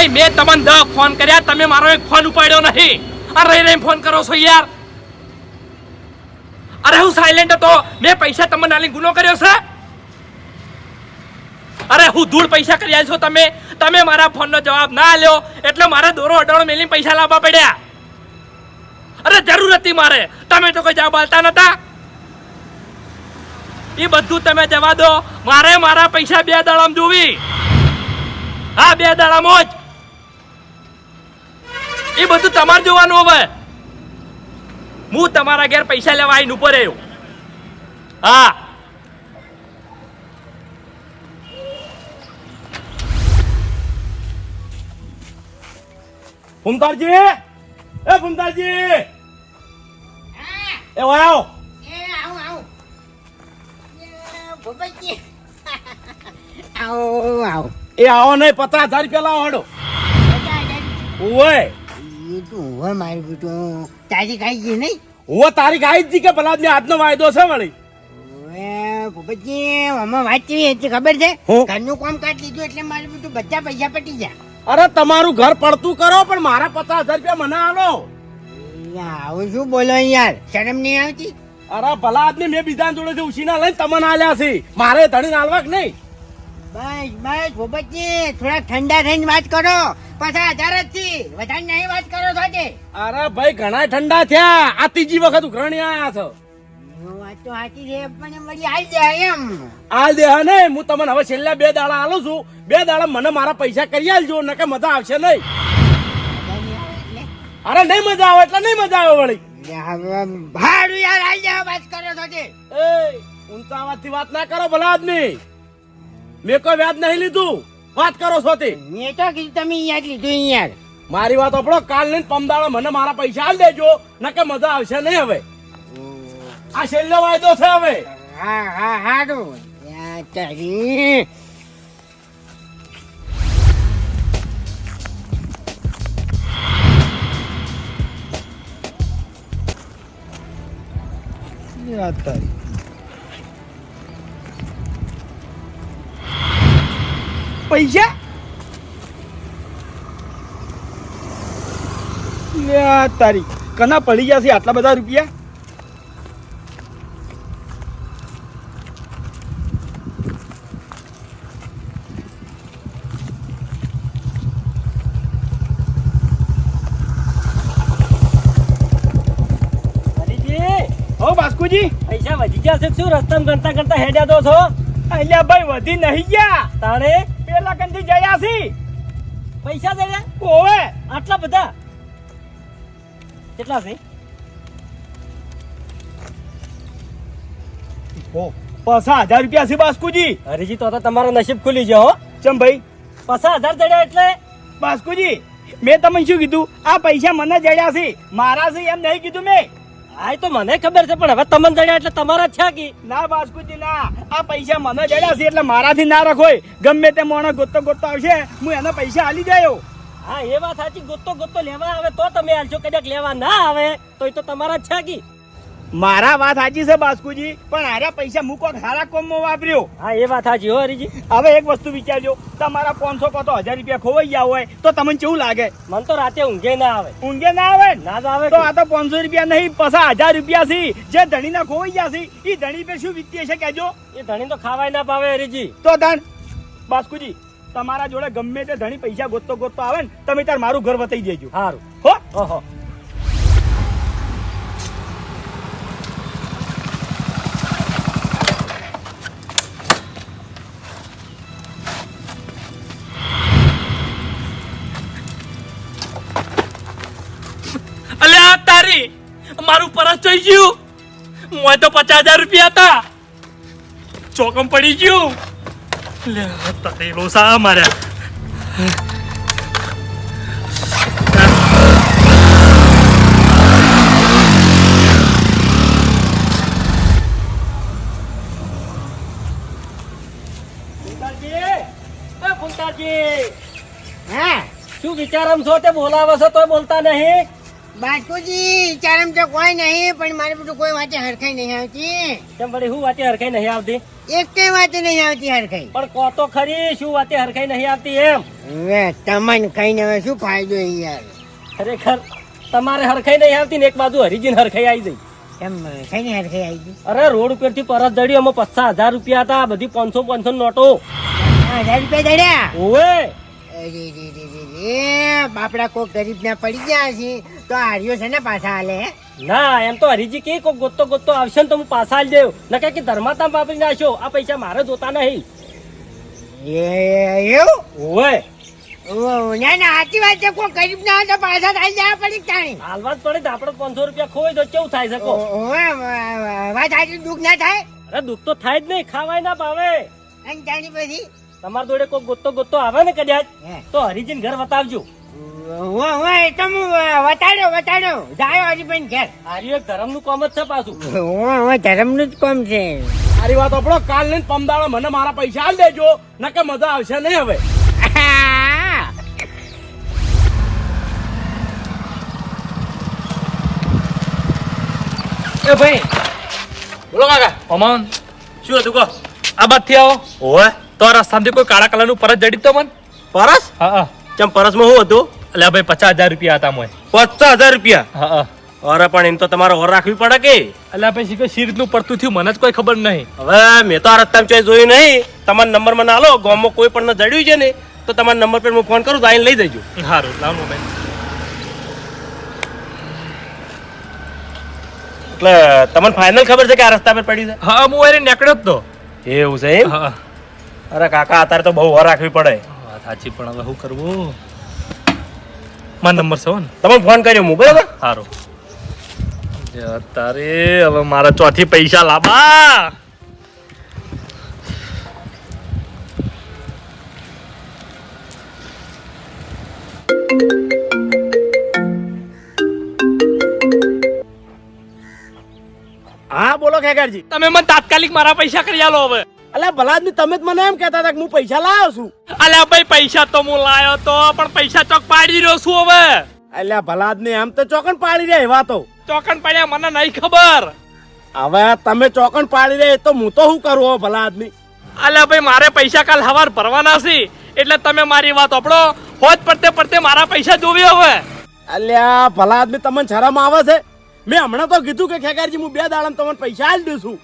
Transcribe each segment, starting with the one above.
ભાઈ મેં તમને દહ ફોન કર્યા, તમે મારો એક ફોન ઉપાડ્યો નહીં. આ રહી રહી ફોન કરો છો યાર. અરે હું સાયલેન્ટ હતો. મેં પૈસા તમને આલી ગુનો કર્યો છે? અરે હું ધૂળ પૈસા કર્યા છો તમે. તમે મારા ફોનનો જવાબ ના આલ્યો. એટલે મારે દોરો અડાણો મેલીને પૈસા લાવવા પડ્યા. અરે જરૂર હતી મારે. તમે તો કોઈ જવાબ આલતા નતા. એ બધું તમે જવા દો. મારે મારા પૈસા બે દાડામાં જોવી. હા, બે દાડામાં જ. એ બધું તમારે જોવાનું હવે. હું તમારા ઘેર પૈસા લેવા આવીને ઉપર રહ્યો. હા. ફૂમતારજી એ ફૂમતારજી એ વાયો એ આવું આવું. એ આવો આવો. એ આવો નહીં પચાસ હજાર રૂપિયા લાવો હાડો. ઓય તો હવે મારું બેટું તારી ખાઈ ગઈ નહીં? હું તારી આવી જ કે ભલા આજનો વાયદો છે વળી? ભૂપતજી આમાં વાત કેવી હતી ખબર છે? હું? ઘરનું કામ કાઢ લીધું એટલે મારું બેટું બધા પૈસા પટી ગયા. અરે તમારું ઘર પડતું કરો પણ મારા પચાસ હજાર રૂપિયા મને આલો. આવું શું બોલો યાર શરમ નહીં આવતી? અરે ભલા આદમી મેં બીજા જોડે ઉછીના લઈને તમને આલ્યા છે. મારે ધણી આલવા કે નહીં. બસ બસ ભૂપતજી થોડા ઠંડા થઈને વાત કરો. પાછા હજાર જ થી વધારે નહીં વાત કરો સાથે. અરે ભાઈ ઘણા ઠંડા થયા. આ ત્રીજી વખત ઉઘરણી આયા છો. વાત તો સાચી છે પણ જાય એમ. આ દે ને? હું તમને હવે છેલ્લા બે દાડા આલું છું. બે દાડા મને મારા પૈસા કરી આલજો નકે મજા આવશે નહીં. અરે નહીં મજા આવે એટલે નહીં મજા આવે વળી. ભાડું યાર આવી જાય વાત કરો તે એ ઊંચા અવાજથી વાત ના કરો ભલા આદમી. મેં કોઈ વ્યાજ નહીં લીધું. વાત કરો છો તે મેં તો કીધું તમે યાદ લીધું યાર. મારી વાત આપણો કાલ લઈને પમદાળો મને મારા પૈસા આલ દેજો નકે મજા આવશે નહીં હવે. આ છેલ્લો વાયદો છે હવે. હા હા હારું. યા તારી. પૈસા? તારી. કના પડી ગયા છે આટલા બધા રૂપિયા? હો બાસ્કુજી! પૈસા વધી ગયા છે શું રસ્તામાં ગણતા ગણતા હેડ્યા દો છો? અલ્યા ભાઈ વધી નહીં ગયા. તાણે કંથી જયા છી. પૈસા દે ઓવે. આટલા બધા. કેટલા છે? ઓ પચાસ હજાર રૂપિયા છે બાસ્કુજી. હરીજી તો તો તમારો નસીબ ખુલી ગયો હો. ચમ ભાઈ. પચાસ હજાર જડ્યા એટલે? બાસ્કુજી મેં તમને શું કીધું? આ પૈસા મને જડ્યા છે. મારા છે એમ નહીં કીધું મેં. હા તો મને ખબર છે પણ હવે તમને જડ્યા એટલે તમારા જ છે કે? ના બાસ્કુજી ના. આ પૈસા મને જડ્યા છે એટલે મારાથી ના રખોય ગમે તે મોણો ગોતતો ગોતતો આવશે હું એના પૈસા આલી જાયો હા એ વાત સાચી. ગોતો ગોતો લેવા આવે તો તમે આલશો કદાચ લેવા ના આવે તો એ તો તમારા જ છે કે. મારા વાત સાચી છે બાસ્કુજી પણ આર્યા પૈસા મૂકો સારા કોમમાં વાપર્યો. હા એ વાત સાચી હો હરીજી હવે એક વસ્તુ વિચારજો તમારા પાંચસો કો તો હજાર રૂપિયા ખોવાઈ ગયા હોય તો તમને કેવું લાગે? મને તો રાતે ઊંઘે ના આવે. ઊંઘે ના આવે ના? જ આવે તો આ તો પાંચસો રૂપિયા નહીં પસા હજાર રૂપિયા છે. જે ધણી ના ખોવાઈ ગયા છે એ ધણી પે શું વીતી છે કેજો એ ધણી તો ખાવાય ના પાવે હરીજી તો ધન બાસ્કુજી તમારા જોડે ગમે તે ધણી પૈસા ગોતતો ગોતતો આવે ને તમે તાર મારું ઘર વતાઈ દેજો. સારું હો? ઓહો. મારું પરસ જોઈ ગયું. મોય તો પચાસ હજાર રૂપિયા હતા. ચોકમ પડી ગયું. લે તારી રોસા માર્યા શું વિચારમ છો તે બોલાવો છો તોય બોલતા નહીં? બાસ્કુજી ચારમ તો કોઈ નહીં પણ મારે બધું કોઈ વાતે હરખાઈ નહીં આવતી. કેમ વળી શું વાતે હરખાઈ નહીં આવતી? એક કઈ વાતે નહીં આવતી હરખાઈ. પણ કો તો ખરી શું વાતે હરખાઈ નહીં આવતી એમ? હવે તમને કહીને હવે શું ફાયદો યાર ખરેખર તમારે હરખાઈ નહીં આવતી ને એક બાજુ હરિજીન હરખાઈ આવી જઈ. કેમ કઈ ને હરખાઈ આવી ગઈ? અરે રોડ ઉપરથી પરત દડી અમે પચાસ હજાર રૂપિયા હતા બધી પાંચસો પાંચસો નોટો. હજાર રૂપિયા દડ્યા? ઓવે! રે બાપડા કોક ગરીબ ના પડી ગયા છે તો હાર્યો છે ને પાછા હાલે હે? ના એમ તો હરીજી કે કોક ગોતો ગોતો આવશે ને તો હું પાછા હાલ દેવ. નકે કે ધર્માતા વાપરી નાખ્યો આ પૈસા મારે જોતા નહીં. એ એવું? ઓય ના ના સાચી વાત છે કોઈ ગરીબ ના તો પાછા થાય જવા પડી તાણી? હાલવા જ પડે તો આપણે પાંચસો રૂપિયા ખોઈ તો કેવું થાય ઓવે, વાત સાચી દુઃખ ના થાય? અરે દુઃખ તો થાય જ નહીં ખાવાય ના ભાવે. અને તાણી પછી? તમારા જોડે કોઈ ગોતો ગોતો આવે ને કદાચ તો હરિજન ઘર બતાવજો વટાડ્યો વટાડ્યો જાયો હરીભાઈ ઘેર. હારી એક ધર્મનું કામ જ છે પાછું. ઓવે, જ કામ છે. મારી વાત આપણો કાલ લઈને પમદાળો મને મારા પૈસા આલ દેજો નકે મજા આવશે નહીં હવે. એ ભાઈ બોલો કાકા. અમન શું હતું કહો? આ બાજથી આવો. ઓવે. તો આ રસ્તામાંથી કોઈ કાળા કલરનું પરસ જડી તો મન? પરસ? હા હા. ચમ પરસમાં શું હતું? એટલે ભાઈ પચાસ હજાર રૂપિયા હતા મોય. પચાસ હજાર રૂપિયા? હા હા. અરે પણ એમ તો તમારે ઓર રાખવી પડે કે? એટલે ભાઈ શીખો શી રીતનું પડતું થયું? મને જ કોઈ ખબર નહીં. હવે મેં તો આ રસ્તામાં ચોઈ જોયું નહીં. તમારા નંબર મને આલો ગામમાં કોઈ પણ જડ્યું છે ને તો તમારા નંબર પર હું ફોન કરું તો આઈને લઈ જજો. સારું લાવ મોબાઈલ એટલે તમને ફાઇનલ ખબર છે કે આ રસ્તા પર પડી છે? હા હું અરે નીકળ્યો જ તો. એવું છે એમ? હા. અરે કાકા અત્યારે તો બહુ વાર રાખવી પડે. વાત સાચી પણ હવે શું કરવું? મારો નંબર છે ને. તમે ફોન કર્યો હું બરાબર? સારું તારે હવે મારા ચોથી પૈસા લાવવા હા બોલો ખેગારજી. તમે મને તાત્કાલિક મારા પૈસા કરી આલો હવે. અલ્યા ભલાદમી તમે જ મને એમ કહેતા હતા કે હું પૈસા લાવ્યો છું. અલ્યા ભાઈ પૈસા તો હું લાવ્યો તો પણ પૈસા ચોક પાડી રહ્યો છું હવે. અલ્યા ભલાદમી એમ તો ચોકન પાડી રહ્યા એવા તો. ચોકન પાડ્યા મને નહીં ખબર. હવે તમે ચોકન પાડી રહ્યા એ તો હું તો શું કરું હો ભલા આદમી અલ્યા ભાઈ મારે પૈસા કાલ હવાર ભરવાના છે એટલે તમે મારી વાત આપણો હોજ પડતે પડતે મારા પૈસા જોવી હવે. અલ્યા ભલા આદમી તમને શરમ આવે છે? મેં હમણાં તો કીધું કે ખેગારજી હું બે દાડા તમને પૈસા આલી દઉં છું.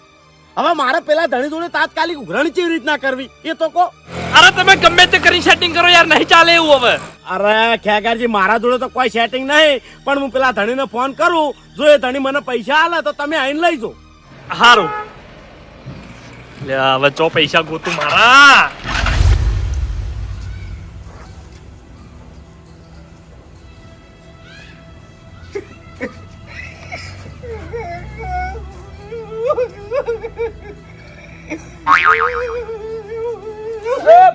હવે મારે પેલા ધણી જોડે તાત્કાલિક ઉઘરાણી કેવી રીતના કરવી? એ તો કહો. અરે તમે ગમે તે કરી સેટિંગ કરો યાર નહીં ચાલે એવું હવે. અરે ખેગારજી મારા જોડે તો કોઈ સેટિંગ નહીં પણ હું પેલા ધણીને ફોન કરું. જો એ ધણી મને પૈસા આલે તો તમે આઈને લઈ જો. હારું. લે હવે ચો પૈસા ગોતું મારા.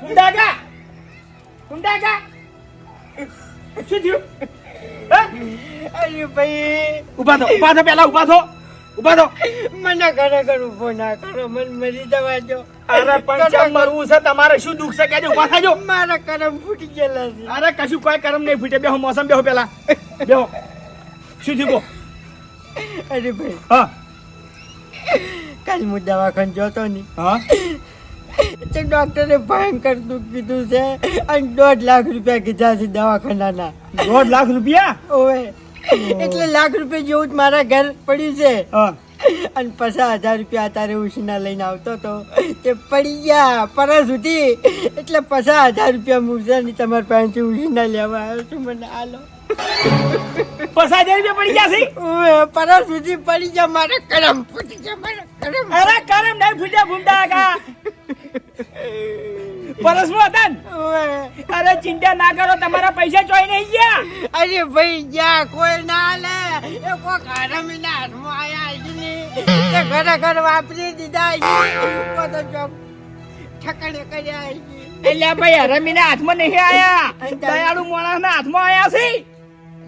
ફુંડાકા ફુંડાકા શું થયું? અરે ભાઈ. ઊભા થો ઊભા થો પેલા ઊભા થો. ઊભા થો. મને ખરેખર ઊભો ના કરો મને મરી જવા દો. અરે પણ કેમ મરવું છે તમારે શું દુઃખ છે? કેજો ઊભા થાજો. મારા કરમ ફૂટી ગયેલા છે. અરે કશું કોઈ કરમ નહીં ફૂટે. બેહો મોસમ બેહો પેલા. બેહો. શું થયું? અરે ભાઈ. હા. કાલ હું દવાખાને જોતો ને હા? તો ડોક્ટરે ભયંકર દુઃખ કીધું છે. અને દોઢ લાખ રૂપિયા કીધા છે દવાખાનાના. દોઢ લાખ રૂપિયા? ઓવે. એટલે લાખ રૂપિયા જેવું જ મારા ઘર પડ્યું છે. અને પચાસ હજાર રૂપિયા અત્યારે ઉછીના લઈને આવતો તો તે પડી ગયા પરસ સુધી. એટલે પચાસ હજાર રૂપિયા મૂર્જાની તમારા પાસેથી ઉછીના લેવા આવ્યો છું. મને હાલો. પચાસ હજાર રૂપિયા પડી ગયા છે? પરસ સુધી પડી ગયા મારે કરમ ફૂટી ગયા મારે કરમ. અરે કરમ નહીં ફૂટ્યા ફૂમતા કા પરસમાં હતા અરે ચિંતા ના કરો તમારા પૈસા ચોઈ નહીં ગયા. અરે ભાઈ ગયા કોઈ ના લે એ કોઈ ના હાથમાં આયા તે ઘરે ઘર વાપરી દીધા બધો ચોક ઠકડે કર્યા એટલે ભાઈ હરમીના હાથમાં નહીં આયા. દયાળુ માણસના હાથમાં આયા છે?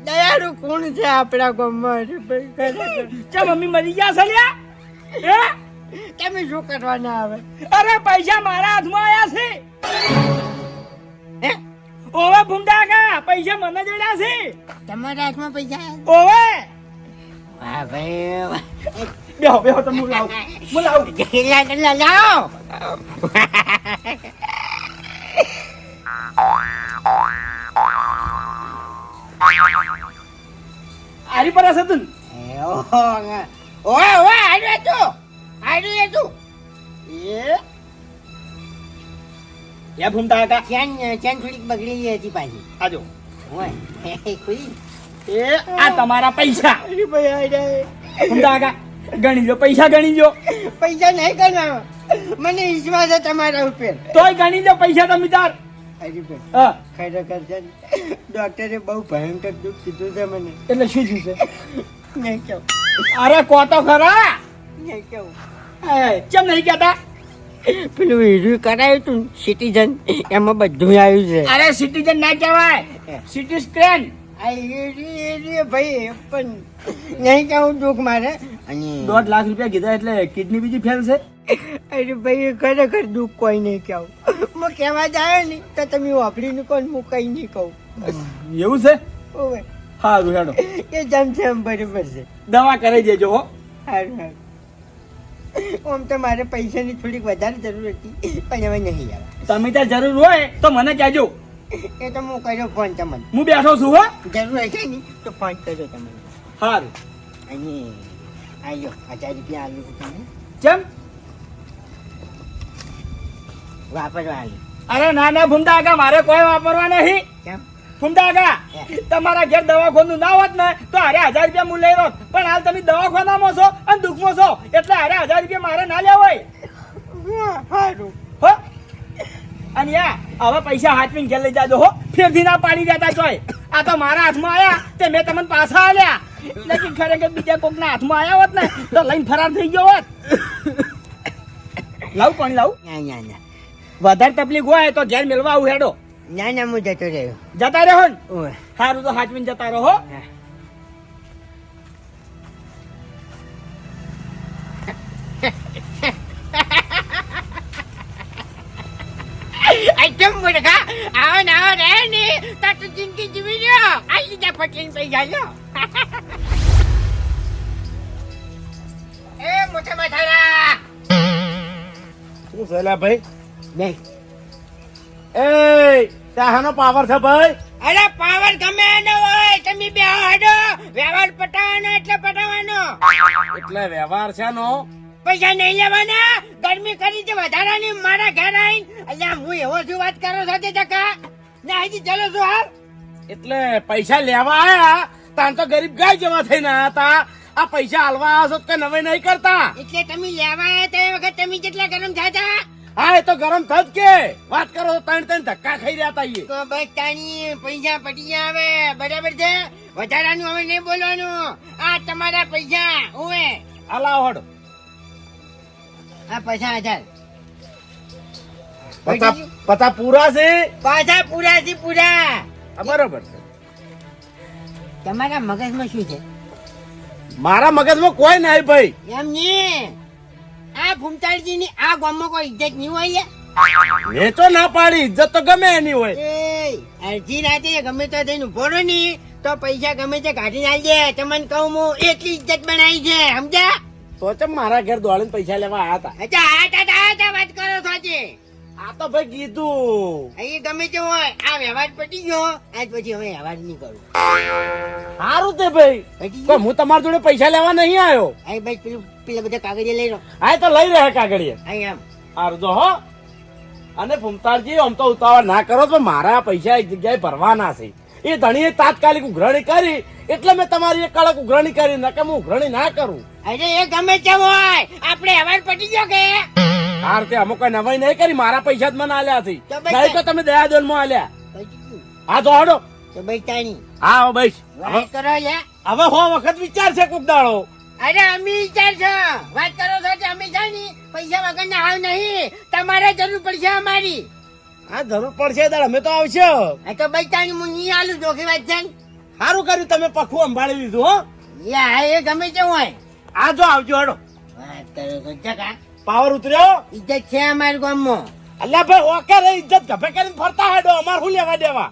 દયાળુ કોણ છે આપણા ગામમાં? ચા મમ્મી મરી ગયા છે લ્યા? હે? તમે શું કરવાના આવે? અરે પૈસા મારા હાથમાં આયા છે. હે? ઓવે ભૂમતા કા પૈસા મને જડ્યા છે. તમારા હાથમાં પૈસા ઓવે! વાહ ભાઈ બેહો બેહો તમે લાવું? હું લાવું? લા લાવો. આરી પર હશે તું ઓય ઓય આડું હતું આડું હતું એ? એ ભૂમતા કાકા ચેન ચેન થોડીક બગડેલી હતી પાછી. આજો ઓય એ આ તમારા પૈસા. ભૂમતા કાકા ગણી લો પૈસા ગણી લો. પૈસા નહીં કરવા મને વિશ્વાસ છે તમારા ઉપર. તોય ગણી લો પૈસા તમે તાર. હા. ખરેખર છે ડોક્ટરે બહુ ભયંકર દુઃખ કીધું છે મને. એટલે શું થયું છે? નહીં કેવું અરે કોતો ખરા? નહીં કેવું કેમ નહીં કહેતા? પેલું રિવ્યુ કરાયું તું સિટીઝન એમાં બધું આવ્યું છે. અરે સિટીઝન ના કહેવાય. સિટી સ્ક્રેન ભાઈ પણ નહીં કેવું દુઃખ મારે. અને દોઢ લાખ રૂપિયા કીધા એટલે કિડની બીજી ફેલ છે? અરે ભાઈ ખરેખર દુઃખ કોઈ નહીં કહું હું કહેવા જાય ને તો તમે વાપરીને કોણ હું કઈ નહીં કહું. એવું છે? ઓવે. સારું હેડો. એ જેમ છે એમ બરાબર છે. દવા કરી દેજો હો. સારું સારું આમ તો મારે પૈસાની થોડીક વધારે જરૂર હતી પણ હવે નહીં આવે. તમે ત્યાં જરૂર હોય તો મને કહેજો. એ તો હું કર્યો ફોન તમને. હું બેઠો છું હો. જરૂર હશે ને તો ફોન કરજો તમને. સારું અને આવ્યો હજાર રૂપિયા આવ્યું તમે. કેમ વાપરવા અરે ના ના ફૂમતા આગા મારે કોઈ વાપરવા નહીં. કેમ? આગા તમારા ઘેર દવાખાનું ના હોત ને તો અરે હજાર રૂપિયા હું લઈ રોત પણ હાલ તમે દવાખાનામાં છો અને દુઃખમાં છો એટલે અરે હજાર રૂપિયા મારે ના લેવા હોય. સારું હો? અને યા હવે પૈસા હાથવીને ઘેર લઈ જાજો હો. ફેરથી ના પાડી દેતા ચોય. આ તો મારા હાથમાં આયા તે મેં તમને પાછા આલ્યા. લેકિન ખરેખર બીજા કોકના હાથમાં આયા હોત ને તો લઈને ફરાર થઈ ગયો હોત. લાવું પાણી લાવ? ના ના ના વધારે તકલીફ હોય તો ઘેર મેળવા આવું હેડો. ના ના હું જતો રહ્યો. જતા રહો ને? સારું તો હાચવીને જતા રહો. આઈટમ મુર્ગા આવો ને આવો રે ને? તો તું જિંદગી જીવી લ્યો આ લીધા પટેલ પૈસા લ્યો એ મોટા માથારા શું ભાઈ? નહીં. એ ત્યાં પાવર છે ભાઈ? અરે પાવર ગમે એનો હોય તમે બે હાડો. વ્યવહાર પટાવાનો એટલે પટાવાનો એટલે વ્યવહાર છે નો. પૈસા નહીં લેવાના? ગરમી કરી છે વધારાની મારા ઘેર આવીને. અલ્યા હું એવો શું વાત કરો છો તે ટકા? ને હજી ચલો છો હાલ. એટલે પૈસા લેવા આયા? તાન તો ગરીબ ગાય જેવા થઈને આયા તા. આ પૈસા હાલવા આવ્યા છો નવે નહીં કરતા? એટલે તમે લેવા આવ્યા તે વખત તમે કેટલા ગરમ થતા હા એ તો ગરમ થત કે. વાત કરો તો ત્રણ ત્રણ ધક્કા ખાઈ રહ્યા તા તો બસ તાણી પૈસા પટી આવે બરાબર છે? વધારાનું હવે નહીં બોલવાનું. આ તમારા પૈસા ઓવે. હાલાવ હડો. આ પૈસા હજાર. પતા પતા પૂરા છે? પાછા પૂરા છે પૂરા. બરોબર છે. તમારા મગજમાં શું છે? મારા મગજમાં કોઈ નહીં ભાઈ. એમ નહીં? આ ભૂમતાળજી ની આ ગામમાં કોઈ ઇજ્જત નહીં હોય મેં તો ના પાડી ઇજ્જત તો ગમે એની હોય. એ અડધી રાતે ગમે તો થઈને ઊભો રહો ની તો પૈસા ગમે તે કાઢી નાખજે તમને કહું હું એટલી ઇજ્જત બનાવી છે સમજ્યા? તો ચમ મારા ઘેર દોડીને પૈસા લેવા આવ્યા હતા? અચ્છા આ વાત કરો છે આ તો ભાઈ કીધું. અહીં ગમે તે હોય આ વ્યવહાર પટી ગયો આજ પછી હવે વ્યવહાર નહીં કરું. સારું તે ભાઈ. તો હું તમારા જોડે પૈસા લેવા નહીં આવ્યો. અહીં ભાઈ પેલું પેલા બધા કાગળિયા લઈ લો. હા તો લઈ રહ્યા કાગળિયા. અહીં આમ. સારું તો હો. અને ભૂમતાળજી આમ તો ઉતાવળ ના કરો તો મારા પૈસા એક જગ્યાએ ભરવાના છે. એ ધણીએ તાત્કાલિક ઉઘરાણી કરી એટલે મેં તમારી એક કડક ઉઘરાણી કરી નકે હું ઉઘરાણી ના કરું. અરે એ ગમે તેમ હોય આપણે વ્યવહાર પટી ગયો કે? હાર રીતે અમુક કોઈ નવાઈ નહીં કરી મારા પૈસા જ મને આલ્યા હતી નહીં તો તમે દયાદોનમાં આલ્યા હા તાણી. હા ભાઈ હવે હો વખત વિચાર છે કોક દાડો. અરે અમે વિચાર છે. વાત કરો છો કે અમે જાણી પૈસા વગર ના આવ નહીં. તમારે જરૂર પડશે અમારી. હા જરૂર પડશે દાડ. અમે તો આવશે. આ તો ભાઈ તાણી હું નહીં આલું જોખી વાત છે સારું કર્યું તમે પખું સંભાળી લીધું હો. યા એ ગમે તેવું હોય. આ જો આવજો હડો વાત કરો છો જકા પાવર ઉતર્યો? ઇજ્જત છે અમારા ગામમાં. અલ્યા ભાઈ ઓકે રે ઇજ્જત ગભે કરીને ફરતા હેડો. અમાર શું લેવા દેવા?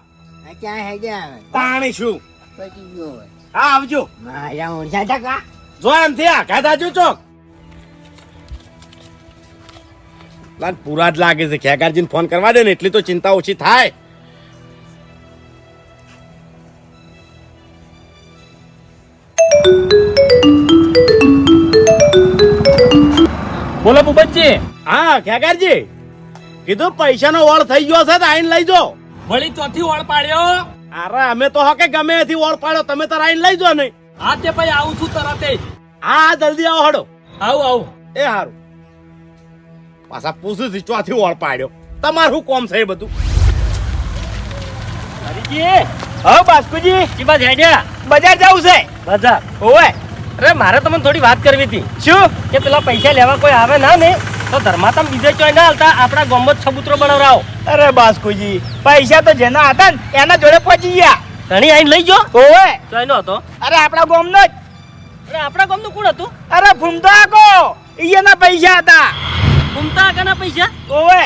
ક્યાં હેડ્યા આવે? તાણી શું પછી ગયો હા આવજો. મારા ઓરછા ટકા જો એમથી આઘાત જો ચોક લાગ પૂરા જ લાગે છે. ખેગારજીને ફોન કરવા દે ને એટલી તો ચિંતા ઓછી થાય. બોલો ભૂપતજી. હા ખેગારજી. કીધું પૈસાનો વળ થઈ ગયો છે તો આઈને લઈ જો. વળી ચોથી ઓળ પાડ્યો? અરે અમે તો હકે ગમે એથી વળ પાડ્યો તમે તો આઈન લઈ જો નહીં હા તે ભાઈ આવું છું તરત હા હા જલ્દી આવો હડો. આવું આવું. એ હારું. પાછા પૂછું છું ચોથી વળ પાડ્યો. તમારું શું કોમ છે એ બધું? હરીજી હા બાસ્કુજી. જી બસ હેડ્યા. બજાર જવું છે. બજાર. ઓવે અરે મારે તમને થોડી વાત કરવી હતી. શું? કે પેલા પૈસા લેવા કોઈ આવે ના ને તો ધર્માતમ બીજે ચોય ના હાલતા આપણા ગોમત છબૂતરો બનાવરાવો. અરે બાસ્કુજી પૈસા તો જેના હતા ને એના જોડે પહોંચી ગયા. ધણી આઈને લઈ ગયો ઓવે. ચોયનો હતો. અરે આપણા ગામનો જ. અરે આપણા ગામનું કોણ હતું? અરે ફૂમતા કો એના પૈસા હતા. ફૂમતા આકાના પૈસા? ઓવે.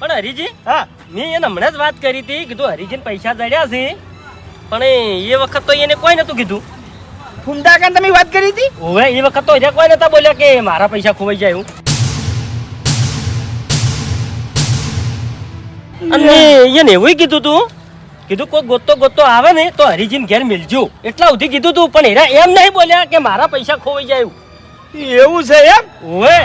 પણ હરીજી હા. મેં એને હમણાં જ વાત કરી હતી કીધું હરીજીને પૈસા જડ્યા છે. પણ એ વખત તો એને કોઈ નતું કીધું. ફૂમતા કાન તમે વાત કરી હતી? હવે એ વખત તો કોઈ નતા બોલ્યા કે મારા પૈસા ખોવાઈ જાય હું અને એને એવું કીધું તું કીધું કોઈ ગોતતો ગોતતો આવે ને તો હરીજીને ઘેર મિલજો. એટલા સુધી કીધું તું પણ એરા એમ નહીં બોલ્યા કે મારા પૈસા ખોવાઈ જાય એવું. એવું છે એમ? ઓવે.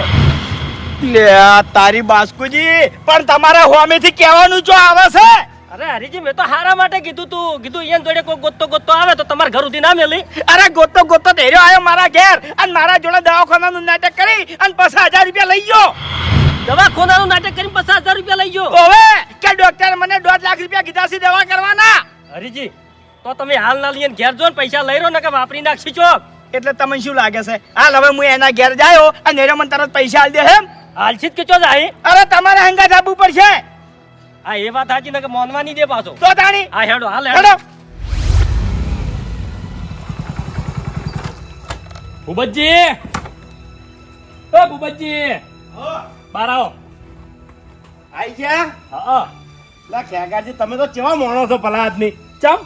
લે તારી બાસ્કુજી પણ તમારા હોમેથી કહેવાનું જો આવે છે. અરે હરીજી મેં તો હારા માટે કીધું તું. કીધું એને જોડે કોઈ ગોતતો ગોતતો આવે તો તમારા ઘર સુધી ના મેલી. અરે ગોતો ગોતો ધેર્યો આવ્યો મારા ઘેર. અને મારા જોડે દવાખાનાનું નાટક કરી અને પછી હજાર રૂપિયા લઈ ગયો. દવાખાનાનું નાટક કરીને પચાસ હજાર રૂપિયા લઈ ગયો. હવે કે ડોક્ટર મને દોઢ લાખ રૂપિયા કીધા છે દવા કરવાના? હરીજી તો તમે હાલ ના લઈને ઘેર જો ને પૈસા લઈ રહ્યો ને કે વાપરી નાખશી છો? એટલે તમને શું લાગે છે? હાલ હવે હું એના ઘેર જાયો અને મને તરત પૈસા આલ દે એમ હાલશી જ કે ચો જાય? અરે તમારે હંગા આપવું પડશે. આ એ વાત સાચી ને કે મોનવાની દે પાછો. તો તાણી. આ હેડો હાલ હેડો. ભૂપતજી. ઓ ભૂપતજી. બાર આવો. આઈ ગયા? હા લા ખેગાજી તમે તો કેવા મોણો છો ભલા આદમી. ચમ?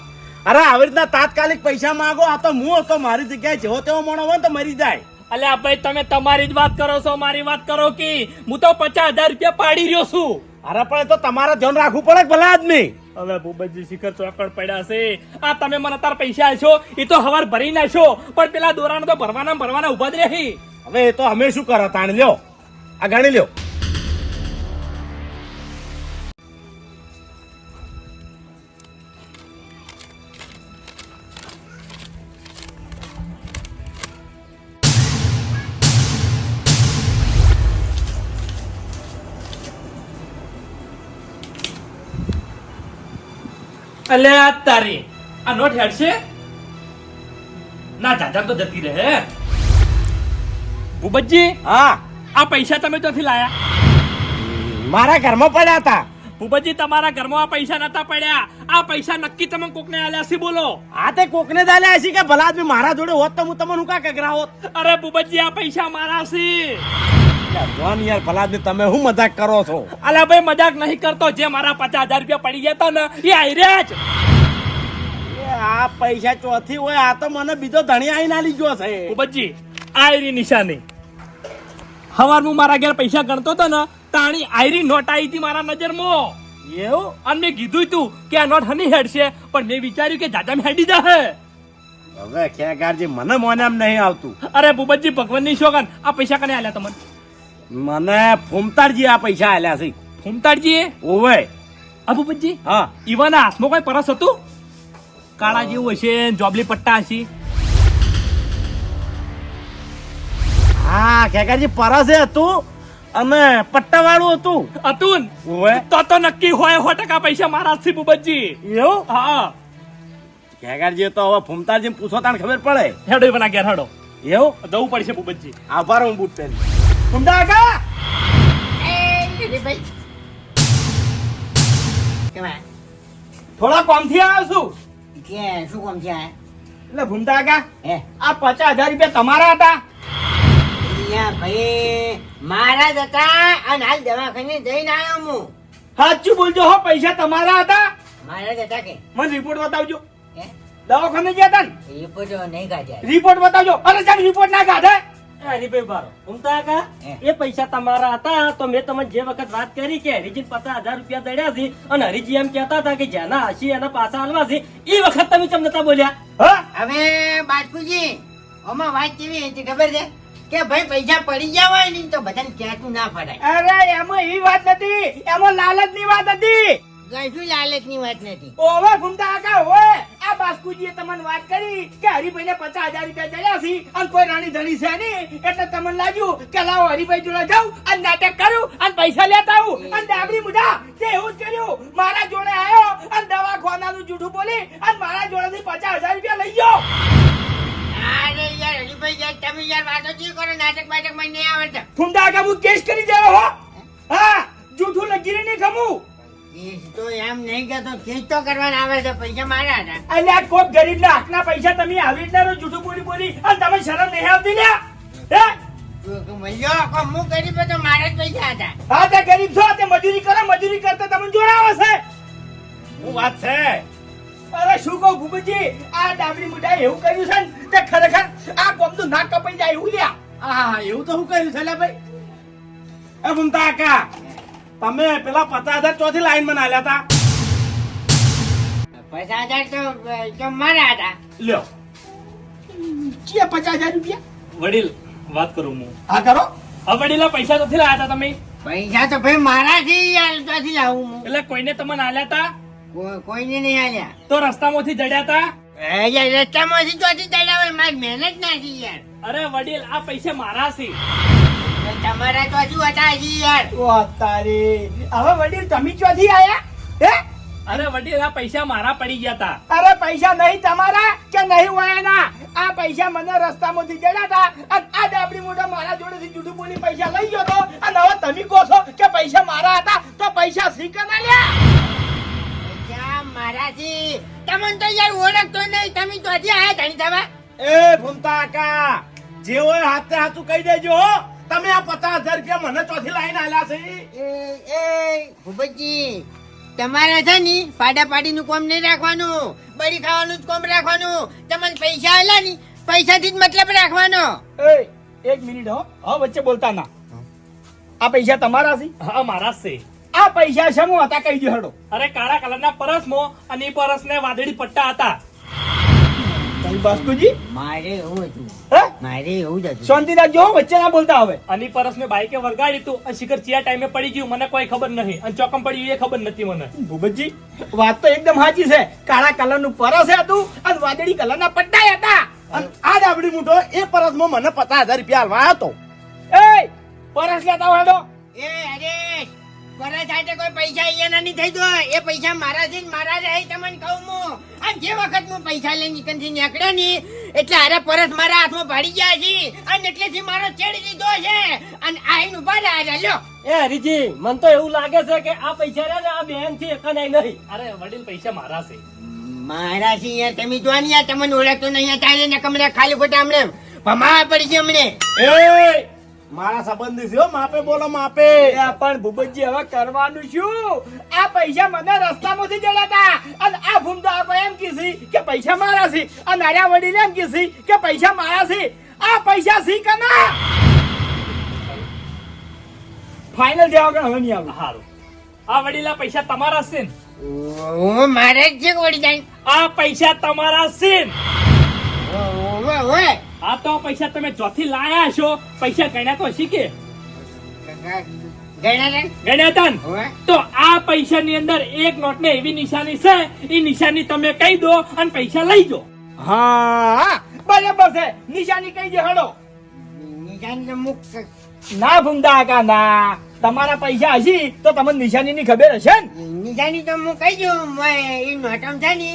અરે આવી રીતના તાત્કાલિક પૈસા માંગો આ તો હું હતો મારી જગ્યાએ જેવો તેવો મોણો હોય તો મરી જાય. અલ્યા ભાઈ તમે તમારી જ વાત કરો છો મારી વાત કરો કે હું તો પચાસ હજાર રૂપિયા પાડી રહ્યો છું. અરે પણ એ તો તમારે ધ્યાન રાખવું પડે ભલા આદમી? હવે ભૂપતજી શિખર ચોકડ પડ્યા છે. આ તમે મને તાર પૈસા આલશો એ તો હવાર ભરી નાખશો પણ પેલા દોરાને તો ભરવાના ભરવાના ઊભા જ રહી. હવે એ તો અમે શું કરો તાણ લ્યો. આ ગણી લ્યો. અલ્યા તારી. આ નોટ હેડશે ના જાજા તો જતી રહે. ભૂપતજી હા. આ પૈસા તમે ક્યાંથી લાયા? મારા ઘરમાં પડ્યા હતા. ભૂપતજી તમારા ઘરમાં આ પૈસા નતા પડ્યા. આ પૈસા નક્કી તમે કોકને આલ્યા છે બોલો. આ તે કોકને દાલ્યા છે કે ભલા આદમી મારા જોડે હોત તો હું તમને હું કા કગરા હોત? અરે ભૂપતજી આ પૈસા મારા છે. જોન યાર ભલા દે તમે શું મજાક કરો છો? અલ્યા ભાઈ મજાક નહીં કરતો. જે મારા પચાસ હજાર રૂપિયા પડી ગયા તા ને એ આયર્યા જ. એ આ પૈસા ચોથી હોય આ તો મને બીજો ધણી આઈને આલી ગયો છે. ભૂપતજી આયરી નિશાની. હવાર હું મારા ઘેર પૈસા ગણતો હતો ને તાણી આયરી નોટ આવી હતી મારા નજરમાં. એવું? અને મેં કીધું તું કે આ નોટ હની હેડશે પણ મેં વિચાર્યું કે જાજા હેડી જાહે. હવે ખેગારજી મને મોને આમ નહીં આવતું. અરે ભૂપતજી ભગવાનની શોગન આ પૈસા કને આલ્યા તમને? મને ફૂમતારજી આ પૈસા આલ્યા છે. ફૂમતાડજી ઓવે. અભુપતજી હા. ઈવાના હાથમાં કોઈ પરસ હતું? કાળા જેવું હશે જોબલી પટ્ટા હશે? હા ખેગારજી પરસે હતું અને પટ્ટા વાળું હતું હતું ઓવે. તો તો નક્કી હોય સો ટકા પૈસા મારા છે ભૂપતજી. એવું? હા. ખેગારજી તો હવે ફૂમતારજી પૂછો તાણ ખબર પડે. હેડો ઈવાના ઘેર હેડો. એવું? જવું પડશે ભૂપતજી. આભાર હું બૂટ પહેરી કેમ થોડા કોમથી આવ્યો છું. કે શું કોમ છે એટલે ભૂમતા કા? હે. આ પચાસ હજાર રૂપિયા તમારા હતા. ભાઈ મારા જ હતા અને હાલ દવાખાને જઈને આવ્યો હું. સાચું બોલજો હો પૈસા તમારા હતા. મારા જતા કે? મને રિપોર્ટ બતાવજો? દવાખાને ગયા હતા ને? બધો નહીં કાઢ્યા. રિપોર્ટ બતાવજો. અરે સાહેબ રિપોર્ટ ના કાઢે. હરીભાઈ બારો ઉમતા કા? એ પૈસા તમારા હતા તો મેં તમને જે વખત વાત કરી કે હરીજી પચાસ હજાર રૂપિયા દડ્યા છે અને હરીજી એમ કહેતા હતા કે જેના હસી એના પાછા હાલવા છે એ વખત તમે કેમ નતા બોલ્યા? હવે બાજકુજી આમાં વાત કેવી હતી ખબર છે? કે ભાઈ પૈસા પડી ગયા હોય ને તો બધાને કહેતું ના પડાય અરે એમાં એવી વાત નથી એમાં લાલચની વાત હતી. કશું લાલચની વાત નથી? ઓવે ઘૂમતા આકા હોય આ બાસ્કુજીએ તમને વાત કરી કે હરિભાઈને પચાસ હજાર રૂપિયા ચડ્યા છે અને કોઈ રાણી ધણી છે નહીં. એટલે તમને લાગ્યું કે લાવો હરિભાઈ જોડે જાઉં અને નાટક કરું અને પૈસા લેતા આવું. અને ડાબડી મુઢા તે એવું જ કર્યું. મારા જોડે આવ્યો અને દવાખાનાનું જૂઠું બોલી અને મારા જોડેથી પચાસ હજાર રૂપિયા લઈ ગયો. અરે યાર હરીભાઈ યાર તમે યાર વાતો ચી કરો નાટક બાટક મને નહીં આવડતા. ઘૂમતા આકા કેસ કરી દેવો હો. હા જૂઠું લગીને નહીં ખમું. તો એમ નહીં કેસ તો કરવાના આવે છે પૈસા મારા હતા અને આ કોક ગરીબના હકના પૈસા તમે આવી રીતના જૂઠું બોલી બોલી અને તમે શરમ નહીં આવતી લ્યા. હે? તો કે કો હું ગરીબ મારા જ પૈસા હતા. હા તે ગરીબ છો તે મજૂરી કરો મજૂરી કરતા તમને જોડાવે છે. વાત છે? અરે શું કહું ભૂપતજી આ ડાબડી મુઠાઈ એવું કર્યું છે ને તે ખરેખર આ કોમનું નાક કપાઈ જાય એવું લ્યા. હા એવું તો શું કર્યું છે લે ભાઈ. એ ભૂમતા કાકા તમે પેલા પચાસ હજાર ચોથી લાઈનમાં નાલ્યા હતા. પચાસ હજાર તો તો મારા હતા. લ્યો. ચિયા પચાસ હજાર રૂપિયા? વડીલ વાત કરું હું. હા કરો. હવે વડીલા પૈસા નથી લાયા હતા તમે? પૈસા તો ભાઈ મારાથી છે યાર ત્યાંથી લાવું હું. એટલે કોઈને તમે આલ્યા હતા? કોઈ- કોઈને નહીં આલ્યા. તો રસ્તામાંથી જડ્યા હતા? રસ્તામાંથી ચોથી ચડાવે મારી મહેનત નથી યાર. અરે વડીલ આ પૈસા મારા છે. તો તમારા ચોથી હતા હજી યાર. ઓ તારી. હવે વડીલ તમે ક્યાંથી આયા? હે? અરે વડીલ આ પૈસા મારા પડી ગયા હતા અરે પૈસા નહીં તમારા કે નહીં વયાના આ પૈસા મને રસ્તામાંથી જડ્યા હતા અને આ ડાબડી મોઢા મારા જોડેથી જુઠું બોલી પૈસા લઈ ગયો તો. અને હવે તમે કહો છો કે પૈસા મારા હતા તો પૈસા શીખે ના લ્યા? મારાજી તમને તો યાર ઓળખતો નહીં. તમે તો હજી આયા ધણી થવા એ ભૂમતા કાકા જે હોય હાથે હાથું કહી દેજો હો. તમે આ પચાસ હજાર રૂપિયા મને ચોથી લાઈન આલ્યા છે? એ એ ભૂપતજી તમારે છે ને પાડા પાડીનું કોમ નહીં રાખવાનું બળી ખાવાનું જ કોમ રાખવાનું. તમને પૈસા આલ્યા ની પૈસાથી જ મતલબ રાખવાનો. એ એક મિનિટ હો હા વચ્ચે બોલતા ના. આ પૈસા તમારા છે? હા મારા જ છે. આ પૈસા છે હું હતા? કહી દો હેડો. અરે કાળા કલરના મો અને એ પરસને વાદળી પટ્ટા હતા. તમે મારે એવું હતું. મારે એવું જ હતું. શાંતિ રાખજો વચ્ચે ના બોલતા હવે. અને પરસ મેં બાઈકે હતું અને શિખર ચિયા ટાઈમે પડી ગયું મને કોઈ ખબર નહીં. અને ચોકમ પડ્યું એ ખબર નથી મને. ભૂપતજી વાત તો એકદમ સાચી છે. કાળા કલરનું પરસ હતું અને વાદળી કલરના પટ્ટા હતા. અને આ ડાબડી મૂઠો એ પરસમાં મને પચાસ હજાર રૂપિયા હાલવા આવ્યો તો એ પરસ લેતા હોય હેડો. એ અરે પરત સાથે કોઈ પૈસા અહીંયા નહીં થઈ દો એ પૈસા મારા છે મારા રહે તમને કહું હું. અને જે વખત હું પૈસા લઈને નીકળથી નીકળ્યો ની એટલે અરે પરત મારા હાથમાં ભાડી ગયા છે. અને એટલેથી મારો છેડી દીધો છે. અને આઈને ઊભા રહ્યા લ્યો. એ હરીજી મને તો એવું લાગે છે કે આ પૈસા રહ્યા ને આ બેનથી નહીં અરે વડીલ પૈસા મારા છે. મારા છે યાર તમે જો ને યાર તમને ઓળખતો નહીં. ચાલે ને કમરે ખાલી ખોટા હમણે ભમાવા પડી છે હમણે. એ મારા સંબંધી છે માપે બોલો માપે. પણ ભૂપતજી હવે કરવાનું શું? આ પૈસા મને રસ્તામાંથી જડાતા. અને આ ભૂમદાકો આખો એમ કીધી કે પૈસા મારા છે. અને આર્યા વડીલ એમ કીધી કે પૈસા મારા છે. આ પૈસા સી કના ફાઇનલ જવા આગળ હવે નહીં આવે સારું આ વડીલા પૈસા તમારા છે ને? ઓ મારે જ વડી જાય આ પૈસા તમારા છે ને? ઓવે ઓવે આ તો પૈસા તમે ચોથી લાયા છો. પૈસા ગણ્યા તો શીખે કે? ગણા ગણ્યા હતા ને? તો આ પૈસા ની અંદર એક નોટ ને એવી નિશાની છે એ નિશાની તમે કહી દો અને પૈસા લઈ જો. હા બરાબર છે. નિશાની કહી દે હડો નિશાન મુક ના ભૂમતા આકા ના. તમારા પૈસા હશે તો તમને નિશાની ની ખબર હશે ને? નિશાની તો હું કહી દઉં મેં એ નોટમ છે ને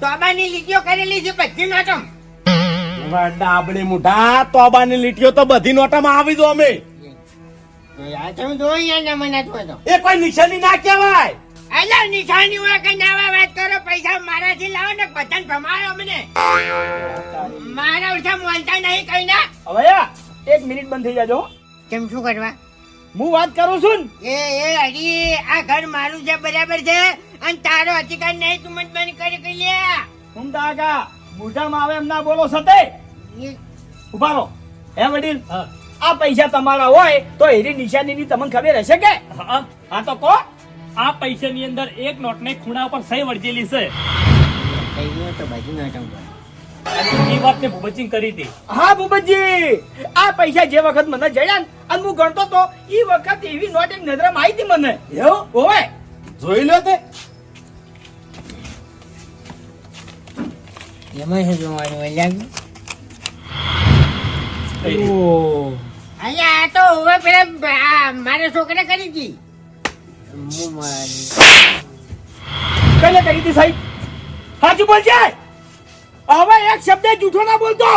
તોબાની લીટીઓ કરેલી છે બધી નોટમ. ડાબડી મૂઠા તોબાની લીટીઓ તો બધી નોટામાં આવી દો અમે. ને એ કોઈ નિશાની ના કહેવાય. અલા નિશાની હોય કે નાવા વાત કરો પૈસા મારાથી લાવો ને બધાને ભમાયો અમને. મારા ઓછા બોલતા નહીં કઈ ના. હવે એક મિનિટ બંધ થઈ જાજો. કેમ શું કરવા? હું વાત કરું છું એ એ આ ઘર મારું છે બરાબર છે. અને તારો અધિકાર નહીં તું મને બંધ કરી કે લે. ફૂમતા કાકા મોઢામાં આવે એમ ના બોલો સતે. ઊભા રહો. હે વડીલ આ પૈસા તમારા હોય તો એની નિશાનીની તમને ખબર હશે કે? હા. તો કો આ પૈસાની અંદર એક નોટને ખૂણા પર સહી વળગેલી છે. તો બાજુ એ વાતને ભૂપતસિંહ કરી હતી હા ભૂપતજી. આ પૈસા જે વખત મને જડ્યા ને અને હું ગણતો તો એ વખત એવી નોટ એક નજરમાં આવી હતી મને. એવું? ઓય જોઈ લો તે. એમાં શું જોવાનું હોય લાગ્યું? આ તો હવે પેલા મારા છોકરા કરી હતી. હું કરી હતી સાહેબ? સાચું બોલજે. હવે એક શબ્દ જૂઠો ના બોલતો.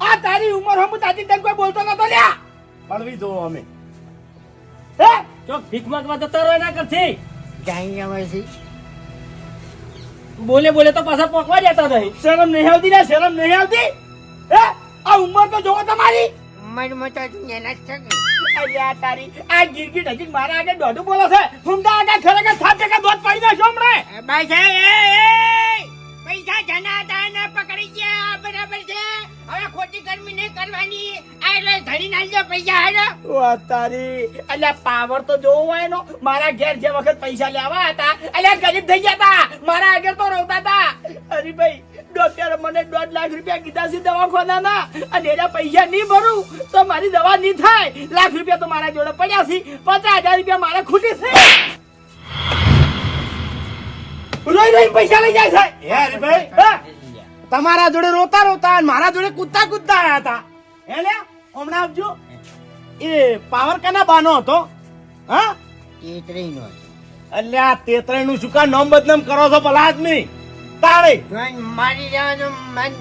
આ તારી ઉંમર હમ તાજી તને કોઈ બોલતો નતો લ્યા. પડવી દો અમે. હે? જો ભીખ માંગવા જતા રહો એના કરથી જાણી જવાય છે. બોલે બોલે તો પાછા પોકવા જતા નહીં. શરમ નહીં આવતી ને? શરમ નહીં આવતી? હે? આ ઉંમર તો જોવો તમારી. ઉંમરમાં તો તું એના છે અલ્યા તારી આ ગીરગીટ હજી મારા આગળ દોઢું બોલો છે. ફૂમતા આગળ ખરેખર સાત ટકા દોધ પડી નાખશો હમણાં બસ એ, એ, પૈસા જના હતા ને પકડી ગયા બરાબર છે. હવે ખોટી ગરમી નહીં કરવાની. આ એટલે ધણી નાખજો પૈસા હાલો. વા તારી અલ્યા પાવર તો જોવો હોય એનો. મારા ઘેર જે વખત પૈસા લેવા હતા અલ્યા ગરીબ થઈ ગયા હતા. મારા આગળ તો રોતા હતા. અરે ભાઈ ડોક્ટરે મને દોઢ લાખ રૂપિયા કીધા છે દવાખાનાના અને એના પૈસા નહીં ભરું તો મારી દવા નહીં થાય. લાખ રૂપિયા તો મારા જોડે પડ્યા છે. પચાસ હજાર રૂપિયા મારે ખૂટી છે. રોઈ રોઈ પૈસા લઈ જાય છે. હે હરીભાઈ હા? તમારા જોડે રોતા રોતા અને મારા જોડે કૂદતા કૂદતા આવ્યા હતા. હે લે હમણાં આવજો. એ પાવર કાના બાનો હતો? હા? તેતરી નો અલ્યા તેતરાઈ નું શું કા નામ બદનામ કરો છો ભલા આદમી? તાણે મારી જવાનો મન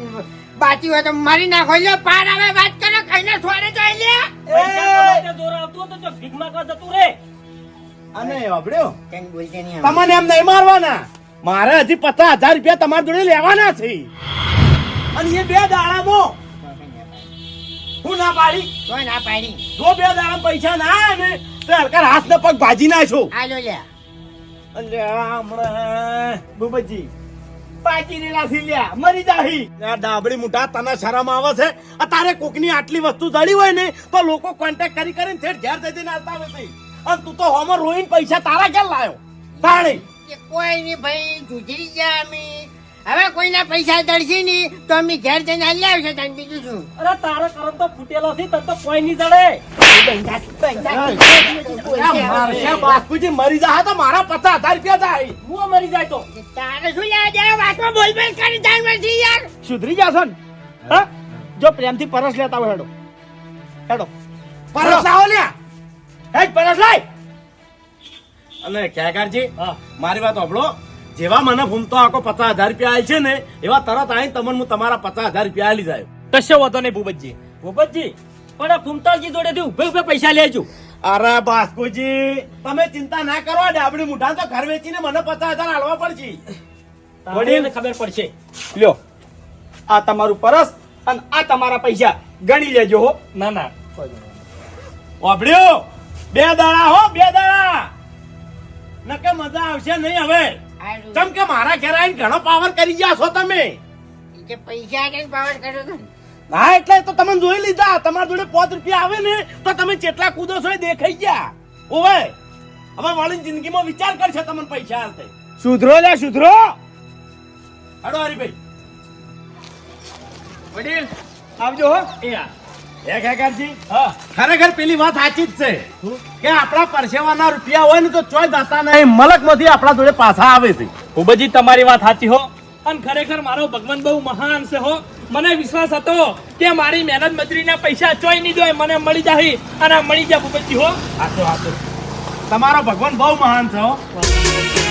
બાકી હોય તો મારી નાખો. લે પાર આવે વાત કરે ખાઈને છોડે જાય લે. કમાઈને જોર આવતું તો ભીગમાં જતું રે? અને અબડ્યો? કેમ બોલતે નહીં તમને એમ નહીં મારવાના. મારે હજી પચાસ હજાર રૂપિયા તમારા જોડે લેવાના છે. અને એ બે દાડામાં હું ના પાડી? તો ના પાડી. જો બે દાડા પૈસા ના આવે તો હલકા હાથ ને પગ ભાજી નાખો આલો લે અને હમણાં ભૂપતજી પાકી રેલા થી લ્યા. મરી જાહી. આ ડાબડી મુઠા તને શરમ આવે છે? અત્યારે કોકની આટલી વસ્તુ જડી હોય ને તો લોકો કોન્ટેક્ટ કરી કરીને ઠેઠ ઘેર જઈ જઈને આવતા હોય. અને તું તો હોમર રોઈન પૈસા તારા ક્યાં લાયો. તાણી. કે કોઈ નહીં ભાઈ જુજરી ગયા અમે. હવે કોઈના પૈસા દળશે નહીં તો અમે ઘેર જઈને હાલી આવશે તને બીજું શું અરે તારો કરમ તો ફૂટેલો છે તને તો કોઈ નહીં જડે. બાપુજી મરી જાય તો મારા પચાસ હજાર રૂપિયા જાય. હું મરી જાય તો? તારે શું લેવા જાય વાતમાં બોલ બોલ કરી જાણ મળશે યાર. સુધરી જાશો ને? હા? જો પ્રેમથી પરસ લેતા હોય હેડો. હેડો. પરસ આવો લ્યા. હેડ પરસ લાય. અને ક્યાકારજી મારી વાત સાંભળો. જેવા મને ફૂમતો આખો પચાસ હજાર રૂપિયા આલ છે ને એવા તરત આવીને તમને હું તમારા પચાસ હજાર રૂપિયા આલી જાય. કશો વાંધો નહીં ભૂપતજી. ભૂપતજી પણ આ ફૂમતાજી જોડેથી ઉભે ઉભે પૈસા લેજો. અરે બાસ્કુજી તમે ચિંતા ના કરો ડાબડી મુઠા તો ઘર વેચીને મને પચાસ હજાર હાલવા પડશે. વડીલ ખબર પડશે. લ્યો આ તમારું પરસ અને આ તમારા પૈસા. ગણી લેજો હો. ના ના. વાપડ્યો બે દાડા હો બે દાડા. નકે મજા આવશે નહીં હવે? કેમ કે મારા ઘેર આવીને ઘણો પાવર કરી ગયા છો તમે? કે પૈસા કઈ પાવર કર્યો તો ને? હા એટલે તો તમે જોઈ લીધા. તમારા જોડે પાંચ રૂપિયા આવે ને તો તમે જેટલા કૂદો છો એ દેખાઈ ગયા. ઓવે હવે વાળી જિંદગીમાં વિચાર કરશે તમને પૈસા હાલતે સુધરો લે સુધરો. હડો હરીભાઈ. વડીલ આવજો હો. એ. હે ખેગારજી હા ખરેખર પેલી વાત સાચી જ છે કે આપણા પરસેવાના રૂપિયા હોય ને તો ચોય જતા નહીં. મલકમાંથી આપણા જોડે પાછા આવે છે. ભૂપતજી તમારી વાત સાચી હો. અને ખરેખર મારો ભગવાન બહુ મહાન છે હો. મને વિશ્વાસ હતો કે મારી મહેનત મજૂરીના પૈસા ચોય નહીં જોય મને મળી જાય અને મળી જાય ભૂપતજી હો. હાચો હાચો. તમારો ભગવાન બહુ મહાન છે હો.